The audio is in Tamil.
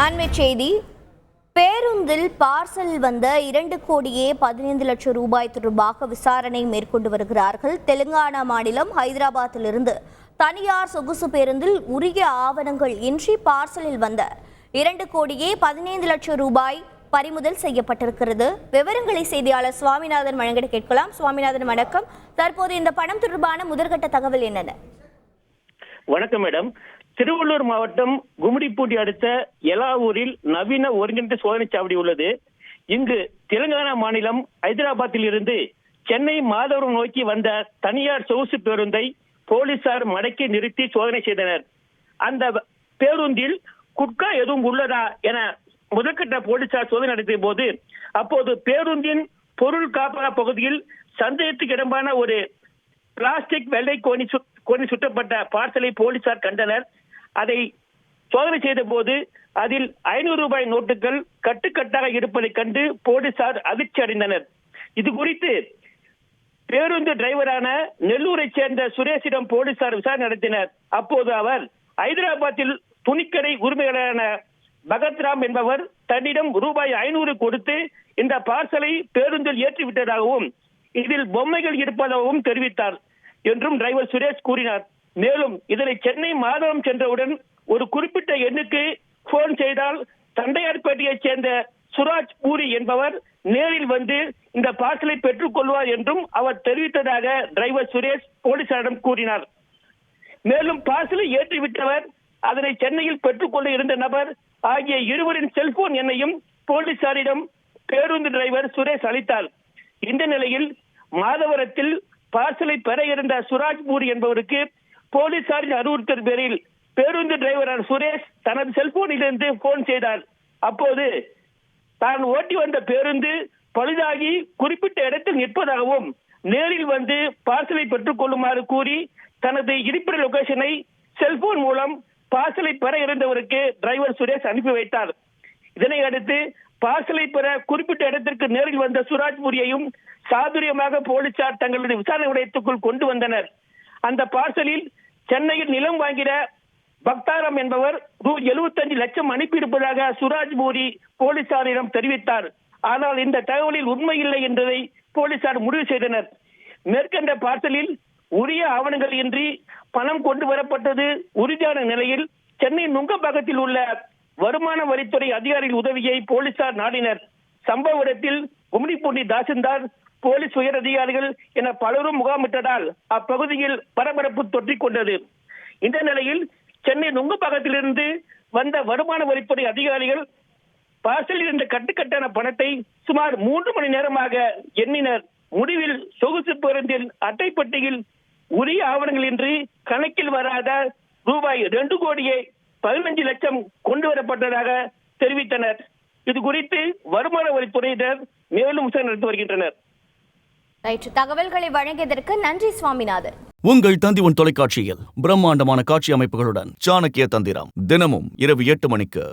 அண்மை செய்தி. பேருந்தில் பார்சல் வந்த இரண்டு கோடியே பதினைந்து லட்சம் ரூபாய் தொடர்பாக விசாரணை மேற்கொண்டு வருகிறார்கள் தெலுங்கானா மாநிலம் ஹைதராபாத்திலிருந்து. தனியார் சொகுசு பேருந்தில் உரிய ஆவணங்கள் இன்றி பார்சலில் வந்த இரண்டு கோடியே பதினைந்து லட்சம் ரூபாய் பறிமுதல் செய்யப்பட்டிருக்கிறது. விவரங்களை செய்தியாளர் சுவாமிநாதன் வழங்கிட கேட்கலாம். சுவாமிநாதன் வணக்கம். தற்போது இந்த பணம் தொடர்பான முதற்கட்ட தகவல் என்னென்ன? வணக்கம் மேடம். திருவள்ளூர் மாவட்டம் கும்மிடிப்பூட்டி அடுத்த எலாவூரில் நவீன ஒருங்கிணைந்த சோதனை சாவடி உள்ளது. இங்கு தெலுங்கானா மாநிலம் ஹைதராபாத்தில் இருந்து சென்னை மாதவரம் நோக்கி வந்த தனியார் சொகுசு பேருந்தை போலீசார் மடக்கி நிறுத்தி சோதனை செய்தனர். அந்த பேருந்தில் குட்கா எதுவும் உள்ளதா என முதற்கட்ட போலீசார் சோதனை நடத்திய போது அப்போது பேருந்தின் பொருள் காப்பக பகுதியில் சந்தேகத்துக்கு இடம்பான ஒரு பிளாஸ்டிக் வெள்ளை கோணி கொண்டு சுட்டப்பட்ட பார்சலை போலீசார் கண்டனர். அதை சோதனை செய்த போது அதில் ஐநூறு ரூபாய் நோட்டுகள் கட்டுக்கட்டாக இருப்பதைக் கண்டு போலீசார் அதிர்ச்சி அடைந்தனர். இது குறித்து பேருந்து டிரைவரான நெல்லூரைச் சேர்ந்த சுரேஷிடம் போலீசார் விசாரணை நடத்தினர். அப்போது அவர் ஹைதராபாத்தில் துணிக்கடை உரிமையாளரான பகத்ராம் என்பவர் தன்னிடம் ரூபாய் ஐநூறு கொடுத்து இந்த பார்சலை பேருந்தில் ஏற்றிவிட்டதாகவும் இதில் பொம்மைகள் இருப்பதாகவும் தெரிவித்தார். என்றும் டிரைவர் சுரேஷ் கூறினார். மேலும் இதனை சென்னை மாதவரம் சென்றவுடன் ஒரு குறிப்பிட்ட எண்ணுக்கு போன் செய்தால் தண்டையார்பேட்டையைச் சேர்ந்த சுராஜ் பூரி என்பவர் நேரில் வந்து இந்த பார்சலை பெற்றுக் கொள்வார் என்றும் அவர் தெரிவித்ததாக டிரைவர் சுரேஷ் போலீசாரிடம் கூறினார். மேலும் பார்சலை ஏற்றிவிட்டவர் அதனை சென்னையில் பெற்றுக்கொள்ள இருந்த நபர் ஆகிய இருவரின் செல்போன் எண்ணையும் போலீசாரிடம் பேருந்து டிரைவர் சுரேஷ் அளித்தார். இந்த நிலையில் மாதவரத்தில் பார்சலை பெற இருந்த சுராஜ்பூர் என்பவருக்கு போலீசாரின் அறிவுறுத்தல் பேரில் பேருந்து டிரைவரான சுரேஷ் தனது செல்போனிலிருந்து போன் செய்தார். அப்போது தான் ஓட்டி வந்த பேருந்து பழுதாகி குறிப்பிட்ட இடத்தில் நிற்பதாகவும் நேரில் வந்து பார்சலை பெற்றுக் கொள்ளுமாறு கூறி தனது இருப்பிட லொகேஷனை செல்போன் மூலம் பார்சலை பெற இருந்தவருக்கு டிரைவர் சுரேஷ் அனுப்பி வைத்தார். இதனை அடுத்து பார்சலை பெற குறிப்பிட்ட இடத்திற்கு நேரில் வந்த சுராஜ்புரியையும் சாதுரியமாக போலீசார் தங்களது விசாரணை உடையத்துக்குள் கொண்டு வந்தனர். அந்த பார்சலில் சென்னையில் நிலம் வாங்கிட பக்தாரம் என்பவர் ரூ 75 லட்சம் அனுப்பியிருப்பதாக சுராஜ்பூரி போலீசாரிடம் தெரிவித்தார். ஆனால் இந்த தகவலில் உண்மை இல்லை என்பதை போலீசார் முடிவு செய்தனர். மேற்கண்ட பார்சலில் உரிய ஆவணங்கள் இன்றி பணம் கொண்டு வரப்பட்டது உறுதியான நிலையில் சென்னை நுங்கம்பாக்கத்தில் உள்ள வருமான வரித்துறை அதிகாரிகள் உதவியை போலீசார் நாடினர். சம்பவ இடத்தில் கும்மிடிப்பூண்டி தாசில்தார் போலீஸ் உயர் அதிகாரிகள் என பலரும் முகாமிட்டதால் அப்பகுதியில் பரபரப்பு தொற்றிக் கொண்டது இந்த நிலையில் சென்னை நுங்கம்பாக்கத்திலிருந்து வந்த வருமான வரித்துறை அதிகாரிகள் பார்சலில் இருந்த கட்டுக்கட்டான பணத்தை சுமார் மூன்று மணி நேரமாக எண்ணினர். முடிவில் சொகுசு பேருந்தில் அட்டைப்பட்டியில் உரிய ஆவணங்கள் இன்றி கணக்கில் வராத ரூபாய் ரெண்டு கோடியே லட்சம் கொண்டு வரப்பட்டதாக தெரிவித்தனர். இது குறித்து வருமான வரித்துறையினர் மேலும் விசாரணை நடத்தி வருகின்றனர். தகவல்களை வழங்கியதற்கு நன்றி சுவாமிநாதன். உங்கள் தந்திவன் தொலைக்காட்சியில் பிரம்மாண்டமான காட்சி அமைப்புகளுடன் சாணக்கிய தந்திரம் தினமும் இரவு எட்டு மணிக்கு